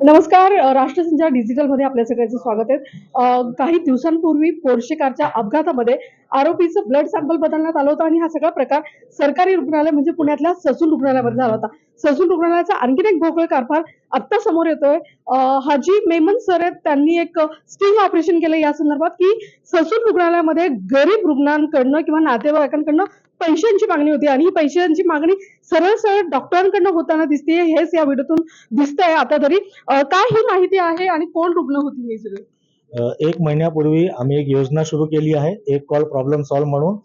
नमस्कार राष्ट्रसंचार राष्ट्रसंचार डिजिटलमध्ये आपल्या सगळ्यांचं स्वागत आहे. काही दिवसांपूर्वी पोर्शे कारच्या अपघातामध्ये आरोपीचं ब्लड सॅम्पल बदलण्यात आलं होतं आणि हा सगळा प्रकार सरकारी रुग्णालय म्हणजे पुण्यातल्या ससून रुग्णालयामध्ये झाला होता. ससून रुग्णालयाचा आणखीन एक भोकळ कारभार आत्ता समोर येतोय. हाजी मेमन सर आहेत त्यांनी एक स्टिंग ऑपरेशन केलं या संदर्भात की ससून रुग्णालयामध्ये गरीब रुग्णांकडनं किंवा नातेवाईकांकडनं पैशांची मागणी होती आणि ही पैशांची मागणी सरळ सरळ डॉक्टरांकडनं होताना दिसते हेच या व्हिडिओतून दिसतंय. आता तरी काय ही माहिती आहे आणि कोण रुग्ण होती हे सगळे? एक महिन्यापूर्वी आम्ही एक योजना सुरू केली आहे. एक कॉल प्रॉब्लेम सॉल्व म्हणून.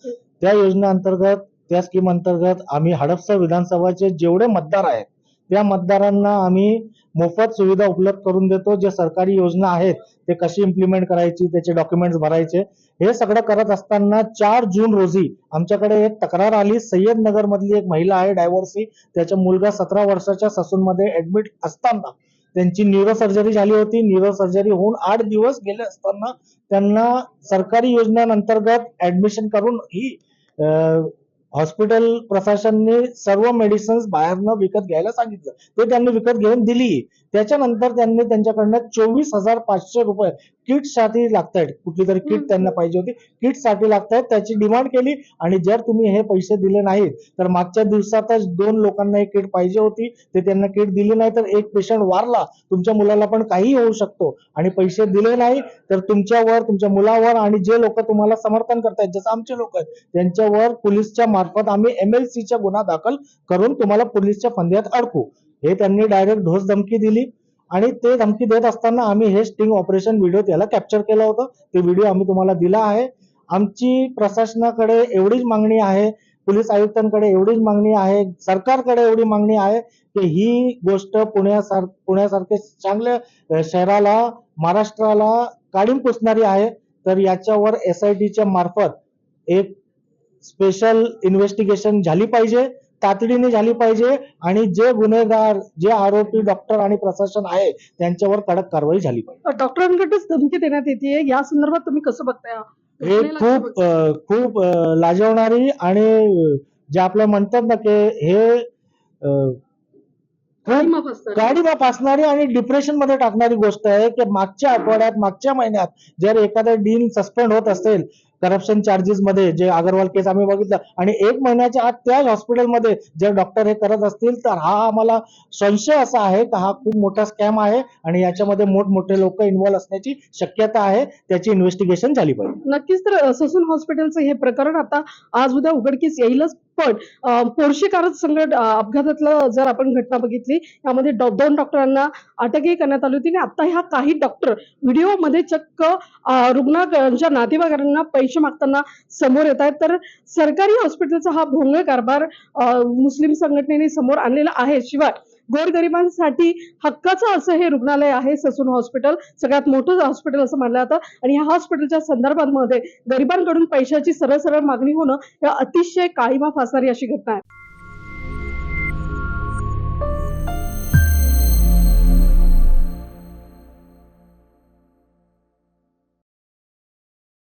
त्या योजना अंतर्गत त्या स्कीम अंतर्गत आम्ही हडपसर विधानसभाचे जेवढे मतदार आहेत त्या मतदारांना आम्ही मोफत सुविधा उपलब्ध करून देतो. जे सरकारी योजना आहेत ते कशी इम्प्लिमेंट करायची त्याचे डॉक्युमेंट्स भरायचे हे सगळं करत असताना चार जून रोजी आमच्याकडे एक तक्रार आली. सय्यद नगर मधली एक महिला आहे डायव्हर्सी त्याचा मुलगा सतरा वर्षाच्या ससूनमध्ये ऍडमिट असताना त्यांची न्यूरो सर्जरी झाली होती. न्यूरो सर्जरी होऊन आठ दिवस गेले असताना त्यांना सरकारी योजनांतर्गत ऍडमिशन करून ही हॉस्पिटल प्रशासनने सर्व मेडिसिन्स बाहेरनं विकत घ्यायला सांगितलं. ते त्यांनी विकत घेऊन दिली. त्याच्यानंतर त्यांनी त्यांच्याकडनं चोवीस हजार पाचशे रुपये किटसाठी लागतायत. कुठली तरी किट. त्यांना पाहिजे होती. किटसाठी लागतायत. त्याची डिमांड केली आणि जर तुम्ही हे पैसे दिले नाहीत तर मागच्या दिवसातच दोन लोकांना एक किट पाहिजे होती. ते त्यांना किट दिली नाही तर एक पेशंट वारला. तुमच्या मुलाला पण काही होऊ शकतो. आणि पैसे दिले नाही तर तुमच्यावर तुमच्या मुलावर आणि जे लोक तुम्हाला समर्थन करतायत जसं आमचे लोक आहेत त्यांच्यावर पोलीसच्या मार्फत आम्ही एमएलसी गुन्हा दाखल करून तुम्हाला पोलीसच्या फंद्यात अडकू. हे त्यांनी डायरेक्ट ढोस धमकी दिली आणि ते धमकी देत असताना आम्ही हे स्टिंग ऑपरेशन व्हिडिओ त्याला कॅप्चर केलं होतं. ते व्हिडिओ आम्ही तुम्हाला दिला आहे. आमची प्रशासनाकडे एवढीच मागणी आहे पोलीस आयुक्तांकडे एवढीच मागणी आहे सरकारकडे एवढी मागणी आहे की ही गोष्ट पुण्यासार पुण्यासारखे चांगल्या शहराला महाराष्ट्राला काढून पुसणारी आहे. तर याच्यावर एस आय टीच्या मार्फत एक स्पेशल इन्व्हेस्टिगेशन झाली पाहिजे तातडीने झाली पाहिजे आणि जे गुन्हेगार जे आरोपी डॉक्टर आणि प्रशासन आहे त्यांच्यावर कडक कारवाई झाली पाहिजे. डॉक्टरांकडेच धमकी देण्यात येते या संदर्भात तुम्ही कसं बघताय? हा खूप खूप लाजवणारी आणि जे आपलं म्हणतात ना की हे बाप असणारी. आणि डिप्रेशनमध्ये टाकणारी गोष्ट आहे की मागच्या आठवड्यात मागच्या महिन्यात जर एखादा डीन सस्पेंड होत असेल करप्शन चार्जेस मध्ये जे अगरवाल केस आम्ही बघितलं. आणि एक महिन्याच्या आत त्याच हॉस्पिटलमध्ये जर डॉक्टर हे करत असतील तर हा आम्हाला संशय असा आहे की हा खूप मोठा स्कॅम आहे आणि याच्यामध्ये मोठमोठे लोक इन्व्हॉल्व्ह असण्याची शक्यता आहे. त्याची इन्व्हेस्टिगेशन झाली पाहिजे. नक्कीच तर ससून हॉस्पिटलचं हे प्रकरण आता आज उद्या उघडकीस येईलच. पण अ, संघट संकट अपघातातलं जर आपण घटना बघितली यामध्ये डॉ- दोन डॉक्टरांना अटकही करण्यात आली होती आणि आता ह्या काही डॉक्टर व्हिडिओमध्ये चक्क रुग्णांच्या नातेवाईकांना पैसे मागताना समोर येत आहेत. तर सरकारी हॉस्पिटलचा हा भोंगळ कारभार मुस्लिम संघटनेने समोर आणलेला आहे. शिवाय गोरगरिबांसाठी हक्काचं असं हे रुग्णालय आहे ससून हॉस्पिटल. सगळ्यात मोठं हॉस्पिटल असं मानलं जातं. आणि ह्या हॉस्पिटलच्या संदर्भामध्ये गरिबांकडून पैशाची सरळ सरळ मागणी होणं हे अतिशय काळीमा फासणारी अशी घटना आहे.